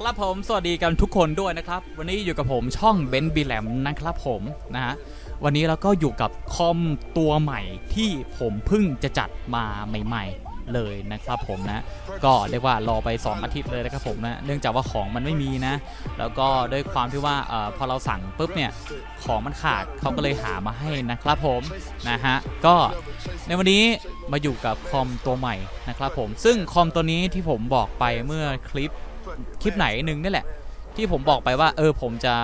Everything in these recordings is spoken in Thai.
ครับผมสวัสดีกันทุกคนด้วยนะครับ วันนี้อยู่กับผมช่องเบนบีแลมนะครับผมนะฮะวันนี้เราก็อยู่กับคอมตัวใหม่ที่ผมเพิ่งจะจัดมาใหม่ๆเลยนะครับผมนะ ก็เรียกว่ารอไป 2 อาทิตย์เลยนะครับผมนะเนื่องจากว่าของมันไม่มีนะ แล้วก็ด้วยความที่ว่าเออพอเราสั่งปุ๊บเนี่ยของมันขาดเขาก็เลยหามาให้นะครับผมนะฮะก็ในวันนี้มาอยู่กับคอมตัวใหม่นะครับผมซึ่งคอมตัวนี้ที่ผมบอกไปเมื่อคลิป คลิปไหนหนึ่งนี่แหละ ที่ผมบอกไปว่าเออผมจะ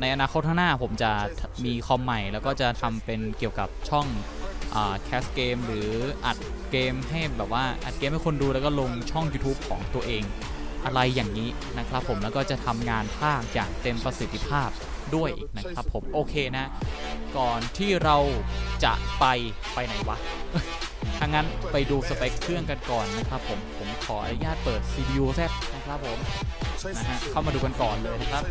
ในอนาคตข้างหน้าผมจะมีคอมใหม่ แล้วก็จะทำเป็นเกี่ยวกับช่องแคสเกมหรืออัดเกมให้แบบว่าอัดเกมให้คนดูแล้วก็ลงช่อง YouTube ของตัวเองอะไรอย่างนี้นะครับผมแล้วก็จะทำงานภาคอย่างเต็มประสิทธิภาพด้วยอีกนะครับผมโอเคนะ ก่อนที่เราจะไปไปไหนวะ ถ้างั้นไปดูสเปคเครื่องกันก่อนนะครับผม ผมขออนุญาตเปิด CPU แซนะครับผม นะฮะ เข้ามาดูกันก่อนเลยนะครับ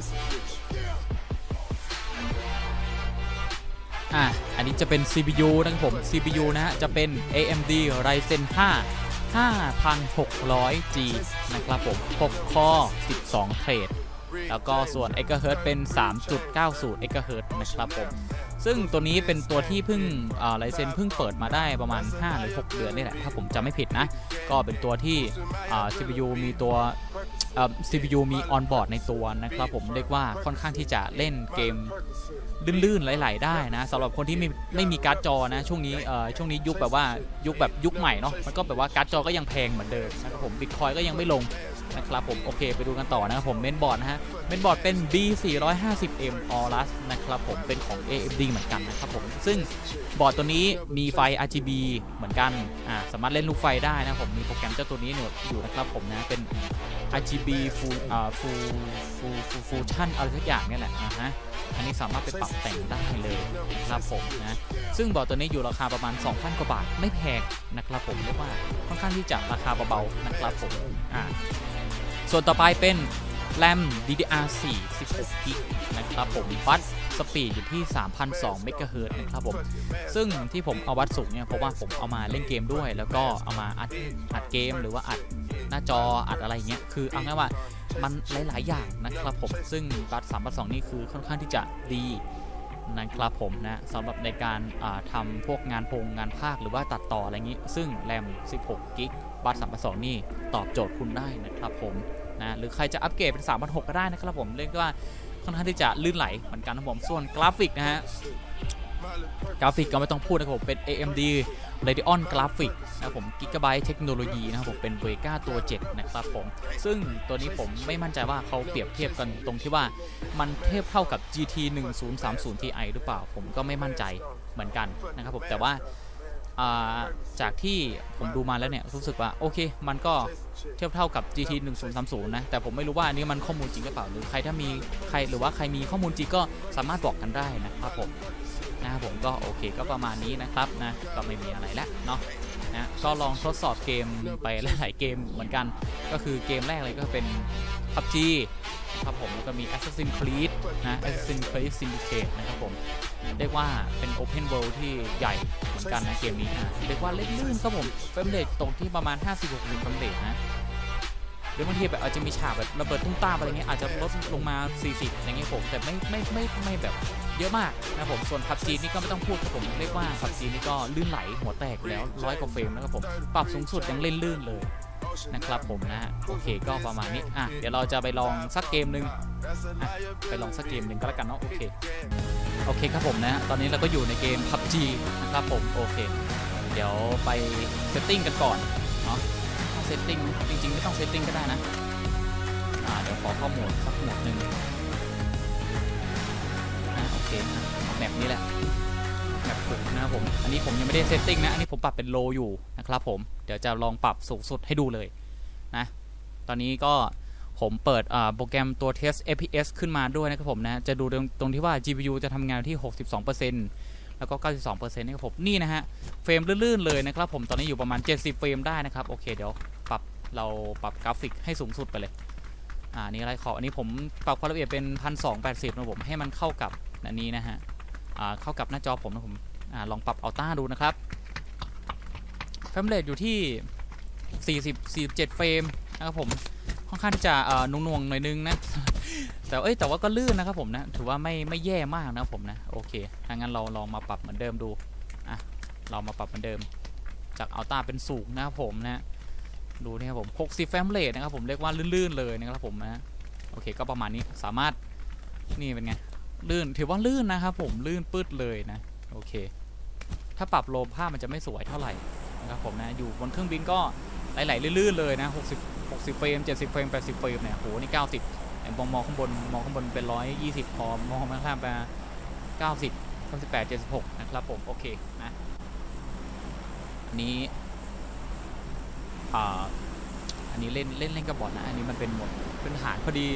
อะ อันนี้จะเป็น CPU นะครับผม CPU นะฮะ จะเป็น AMD Ryzen 5 5600G นะครับผม 6 คอ 12 เทรดแล้วก็ส่วน e g h z เป็น 3.90 e g h z นะครับผม ซึ่งตัวนี้เป็นตัวที่เพิ่งไลเซนเพิ่งเปิดมาได้ประมาณ 5 หรือ 6 เดือนนี่แหละ ถ้าผมจำไม่ผิดนะ ก็เป็นตัวที่ CPU มีตัว CPU มีออนบอร์ดในตัวนะครับผมเรียกว่าค่อนข้างที่จะเล่นเกมลื่นๆไหลๆได้นะสำหรับคนที่ไม่ไม่มีการ์ดจอนะ ช่วงนี้ช่วงนี้ยุคแบบว่ายุคแบบยุคใหม่เนาะมันก็แบบว่าการ์ดจอก็ยังแพงเหมือนเดิมนะครับผมบิตคอยก็ยังไม่ลง นะครับผมโอเคไปดูกันต่อนะครับผมเมนบอร์ดนะฮะเมนบอร์ดเป็น B 450M Aorus นะครับผมเป็นของ AMD เหมือนกันนะครับผมซึ่งบอร์ดตัวนี้มีไฟ RGB เหมือนกันอ่าสามารถเล่นลูกไฟได้นะผมมีโปรแกรมเจ้าตัวนี้อยู่นะครับผมนะเป็น RGB full อ่า full full full fusion อะไรสักอย่างเนี่ยแหละอ่าฮะอันนี้สามารถไปปรับแต่งได้เลยนะครับผมนะซึ่งบอร์ดตัวนี้อยู่ราคาประมาณ 2,000 กว่าบาทไม่แพงนะครับผมเรียกว่าค่อนข้างที่จะราคาเบาๆนะครับผมอ่า ส่วนต่อไปเป็น RAM DDR4 16 g b นะครับผมบัสสปีดอยู่ที่ 3,002 MHz นะครับผม ซึ่งที่ผมเอาวัดสูงเนี่ยเพราะว่าผมเอามาเล่นเกมด้วย แล้วก็เอามาอัดอัดเกมหรือว่าอัดหน้าจออัดอะไรเงี้ยคือเอาง่ายว่ามันหลาย ๆ อย่างนะครับผม ซึ่งบัส3.2นี่คือค่อนข้างที่จะดีนะครับผมนะสำหรับในการาทำพวกงานพงงานภาคหรือว่าตัดต่ออะไรงี้ ซึ่งแรม 16 g b บัส3.2นี่ตอบโจทย์คุณได้นะครับผม นะหรือใครจะอัปเกรดเป็น3.6ก็ได้นะครับผมเรียกว่าค่อนข้างที่จะลื่นไหลเหมือนกันนะครับผมส่วนกราฟิกนะฮะกราฟิกก็ไม่ต้องพูดนะครับผมเป็น AMD Radeon Graphic นะครับผม Gigabyte เทคโนโลยีนะครับผมเป็น Vega ตัว 7 นะครับผม ซึ่งตัวนี้ผมไม่มั่นใจว่าเขาเปรียบเทียบกันตรงที่ว่ามันเทียบเท่ากับ GT 1030 Ti หรือเปล่า ผมก็ไม่มั่นใจเหมือนกันนะครับผม แต่ว่า จากที่ผมดูมาแล้วเนี่ยรู้สึกว่าโอเค มันก็เทียบเท่ากับ GT 1030นะแต่ผมไม่รู้ว่าอันนี้มันข้อมูลจริงหรือเปล่าหรือใครถ้ามีใครหรือว่าใครมีข้อมูลจริงก็สามารถบอกกันได้นะครับผมนะครับผมก็โอเคก็ประมาณนี้นะครับนะก็ไม่มีอะไรแล้วเนาะนะก็ลองทดสอบเกมไปหลายๆเกมเหมือนกัน ก็คือเกมแรกเลยก็เป็น PUBG ครับผมแล้วก็มี Assassin's Creed นะ Assassin's Creed Syndicate นะครับผม เรียกว่าเป็น Open World ที่ใหญ่เหมือนกันนะเกมนี้นะเรียกว่าเล่นลื่นครับผมเฟรมเรทตรงที่ประมาณ 50-60เฟรมเรทนะหรือบางทีแบบอาจจะมีฉากแบบระเบิดตุ้มตามอะไรเงี้ยอาจจะลดลงมา 40 อย่างเงี้ยผมแต่ไม่ไม่ไม่ไม่แบบเยอะมากนะผมส่วนพับจีนี่ก็ไม่ต้องพูดครับผมเรียกว่าพับจีนี่ก็ลื่นไหลหัวแตกแล้วร้อยกว่าเฟรมนะครับผมปรับสูงสุดยังเล่นลื่นเลยนะครับผมนะโอเคก็ประมาณนี้อะเดี๋ยวเราจะไปลองสักเกมหนึ่งไปลองสักเกมหนึ่งก็แล้วกันเนาะโอเค โอเคครับผมนะ ตอนนี้เราก็อยู่ในเกม PUBG นะครับผม โอเค เดี๋ยวไปเซตติ้งกันก่อนเนาะเซตติ้งจริงๆ ไม่ต้องเซตติ้งก็ได้นะ อ่า เดี๋ยวขอข้อมูลสักหมวดหนึ่งอ่าโอเคนะเอาแบบนี้แหละแบบถูกนะครับผม อันนี้ผมยังไม่ได้เซตติ้งนะ อันนี้ผมปรับเป็นโลอยู่นะครับผม เดี๋ยวจะลองปรับสูงสุดให้ดูเลยนะ ตอนนี้ก็ ผมเปิดโปรแกรมตัว test FPS ขึ้นมาด้วยนะครับผมนะ จะดูตรงตรงที่ว่า GPU จะทำงานที่ 62%แล้วก็ 92%นะครับผม นี่นะฮะ เฟรมลื่นๆเลยนะครับผม ตอนนี้อยู่ประมาณ 70 เฟรมได้นะครับ โอเค เดี๋ยวปรับเราปรับกราฟิกให้สูงสุดไปเลย อ่า นี่อะไรขอ อันนี้ผมปรับความละเอียดเป็น 1280นะผม ให้มันเข้ากับอันนี้นะฮะ อ่า เข้ากับหน้าจอผมนะผม อ่า ลองปรับอัลต้าดูนะครับเฟรมเรทอยู่ที่ 40 47 เฟรมนะครับผม ค่อนข้างที่จะเอ่อน่วงหน่อยนึงนะ แต่เอ้ยแต่ว่าก็ลื่นนะครับผมนะถือว่าไม่ไม่แย่มากนะครับผมนะโอเคถ้างั้นเราลองมาปรับเหมือนเดิมดูอะเรามาปรับเหมือนเดิม จากอัลต้าเป็นสูงนะครับผมนะดูนี่ครับผม60เฟรมเรทนะครับผมเรียกว่าลื่นๆเลยนะครับผมนะโอเคก็ประมาณนี้สามารถนี่เป็นไงลื่นถือว่าลื่นนะครับผมลื่นปืดเลยนะโอเค ถ้าปรับโลภาพมันจะไม่สวยเท่าไหร่นะครับผมนะอยู่บนเครื่องบินก็ไหลๆลื่นๆเลยนะ 60 60 เฟรม 70 เฟรม 80 เฟรมเนี่ยโหนี่ 90แต่มองมองข้างบนมองข้างบนเป็น 120 พอมองข้างล่างไป90 98 76 นะครับผมโอเคนะอันนี้อ่าอันนี้เล่นเล่นเล่นกับบอทนะอันนี้มันเป็นหมดพื้นฐานพอดี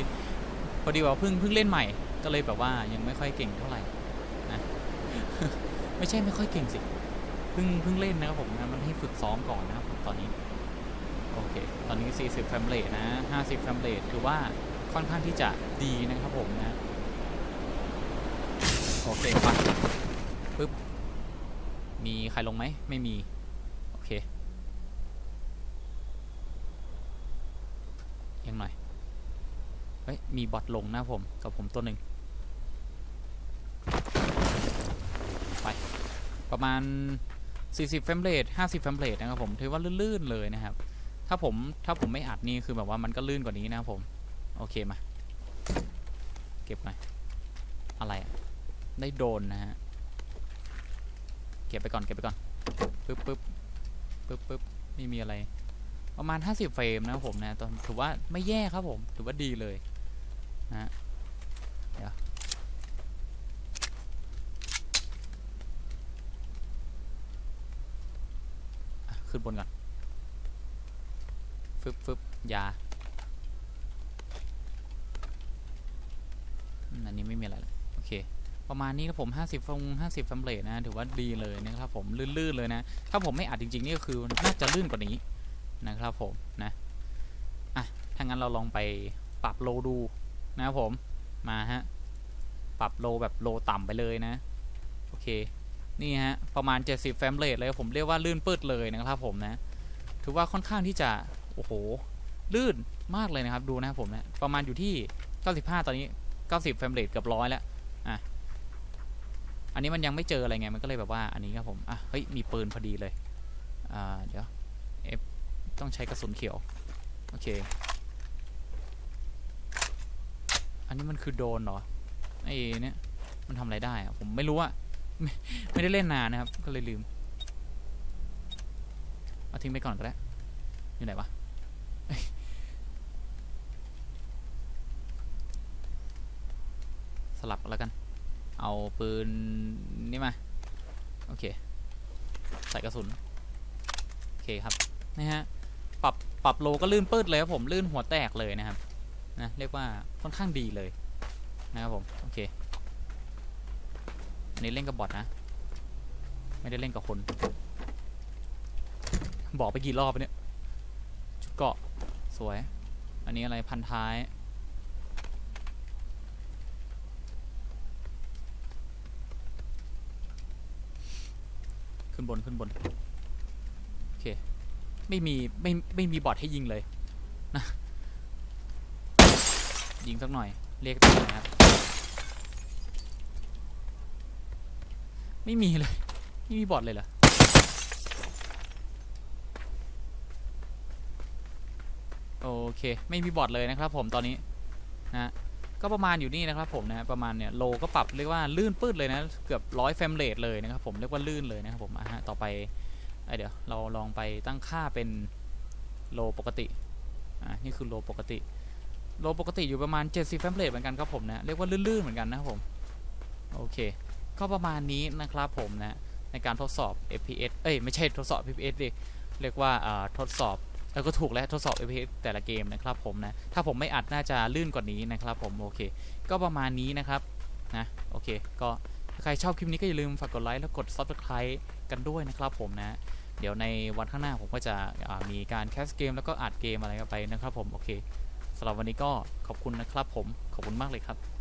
พอดีว่าเพิ่งเพิ่งเล่นใหม่ ก็เลยแบบว่ายังไม่ค่อยเก่งเท่าไหร่นะไม่ใช่ไม่ค่อยเก่งสิเพิ่งเพิ่งเล่นนะครับผมนะมันให้ฝึกซ้อมก่อนนะครับตอนนี้ โอเค ตอนนี้ 40เฟมเรทนะ 50เฟมเรทคือว่าค่อนข้างที่จะดีนะครับผมนะ โอเคไปปึ๊บ มีใครลงไหม ไม่มี โอเคยังหน่อย เฮ้ย มีบอทลงนะผม กับผมตัวหนึ่งไปประมาณ 40 เฟรมเรท50 เฟรมเรทนะครับผม ถือว่าลื่น ๆ เลยนะครับ ถ้าผมถ้าผมไม่อัดนี่คือแบบว่ามันก็ลื่นกว่านี้นะผม โอเคมา เก็บหน่อยอะไรได้โดนนะฮะ เก็บไปก่อนเก็บไปก่อนปึ๊บปึ๊บปึ๊บปึ๊บไม่มีอะไร ประมาณ 50 เฟรมนะผมนะตอนถือว่าไม่แย่ครับผม ถือว่าดีเลยนะเดี๋ยวขึ้นบนก่อน บฟึบยาอันนี้ไม่มีอะไร โอเค ประมาณนี้ครับผม 50ฟง50เฟรมเรทนะ ถือว่าดีเลยนะครับผม ลื่นๆเลยนะ ถ้าผมไม่อัดจริง ๆ นี่ก็คือน่าจะลื่นกว่านี้นะครับผมนะ อะ ถ้างั้นเราลองไปปรับโลดูนะครับผม มาฮะ ปรับโลแบบโลต่ำไปเลยนะ โอเค นี่ฮะ ประมาณ 70เฟมเรทเลยผมเรียกว่าลื่นปืดเลยนะครับผมนะ ถือว่าค่อนข้างที่จะ โอ้โห ลื่นมากเลยนะครับ ดูนะครับผมนะประมาณอยู่ที่ 95 ตอนนี้ 90 เฟรมเรทเกือบร้อยแล้ว อะ อันนี้มันยังไม่เจออะไรไง มันก็เลยแบบว่า อันนี้ครับผม อะ เฮ้ย มีปืนพอดีเลย อ่า เดี๋ยวต้องใช้กระสุนเขียว โอเค อันนี้มันคือโดนเหรอ ไอ้เนี่ย มันทำอะไรได้อะผมไม่รู้อะไม่ไม่ได้เล่นนานนะครับ ก็เลยลืม เอาทิ้งไปก่อนก็ได้ อยู่ไหนวะเอ้ยส ลับแล้วกัน เอาปืนนี่มา โอเค ใส่กระสุน โอเคครับ นะฮะ ปรับ ปรับโลก็ลื่นปืดเลยครับผม ลื่นหัวแตกเลยนะครับ นะ เรียกว่าค่อนข้างดีเลย นะครับผม โอเคอันนี้เล่นกับบอทนะ ไม่ได้เล่นกับคน บอกไปกี่รอบเนี่ย ชุดเกาะ สวย อันนี้อะไรพันท้าย บนขึ้นบนโอเคไม่มีไม่ไม่มีบอทให้ยิงเลยนะยิงสักหน่อยเรียกตัวนะครับไม่มีเลยไม่มีบอทเลยเหรอโอเค ไม่มีบอทเลยนะครับผมตอนนี้นะ ก็ประมาณอยู่นี่นะครับผมนะประมาณเนี่ยโลก็ปรับเรียกว่าลื่นปื้ดเลยนะเกือบร้อยเฟรมเรทเลยนะครับผมเรียกว่าลื่นเลยนะครับผมอะฮะต่อไปเอ้ยเดี๋ยวเราลองไปตั้งค่าเป็นโลปกติอะนี่คือโลปกติโลปกติอยู่ประมาณ 70เฟรมเรทเหมือนกันครับผมนะเรียกว่าลื่นๆเหมือนกันนะครับผมโอเค ก็ประมาณนี้นะครับผมนะในการทดสอบ FPS เอ้ยไม่ใช่ทดสอบ FPS ดิเรียกว่าอ่าทดสอบ แล้วก็ถูกแล้วทดสอบ FPS แต่ละเกมนะครับผมนะ ถ้าผมไม่อัดน่าจะลื่นกว่านี้นะครับผมโอเค ก็ประมาณนี้นะครับนะโอเค ก็ถ้าใครชอบคลิปนี้ก็อย่าลืมฝากกดไลค์แล้วกด Subscribe กันด้วยนะครับผมนะ เดี๋ยวในวันข้างหน้าผมก็จะมีการแคสเกม แล้วก็อัดเกมอะไรกันไปนะครับผมโอเคสำหรับวันนี้ก็ขอบคุณนะครับผมขอบคุณมากเลยครับ